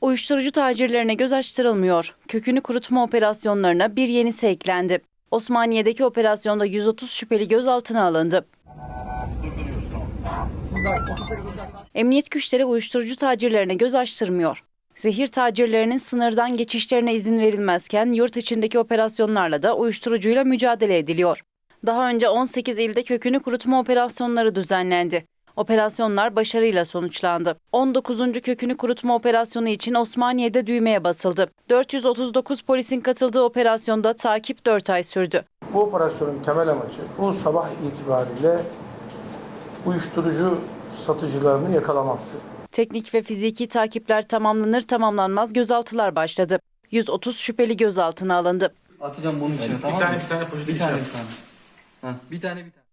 Uyuşturucu tacirlerine göz açtırılmıyor. Kökünü kurutma operasyonlarına bir yenisi eklendi. Osmaniye'deki operasyonda 130 şüpheli gözaltına alındı. Emniyet güçleri uyuşturucu tacirlerine göz açtırmıyor. Zehir tacirlerinin sınırdan geçişlerine izin verilmezken yurt içindeki operasyonlarla da uyuşturucuyla mücadele ediliyor. Daha önce 18 ilde kökünü kurutma operasyonları düzenlendi. Operasyonlar başarıyla sonuçlandı. 19. kökünü kurutma operasyonu için Osmaniye'de düğmeye basıldı. 439 polisin katıldığı operasyonda takip 4 ay sürdü. Bu operasyonun temel amacı bu sabah itibariyle uyuşturucu satıcılarını yakalamaktı. Teknik ve fiziki takipler tamamlanır tamamlanmaz gözaltılar başladı. 130 şüpheli gözaltına alındı. Atacağım bunun içine tamam tane- mı? bir tane poşetin Bir tane içine. bir tane. Heh, bir tane bir tane.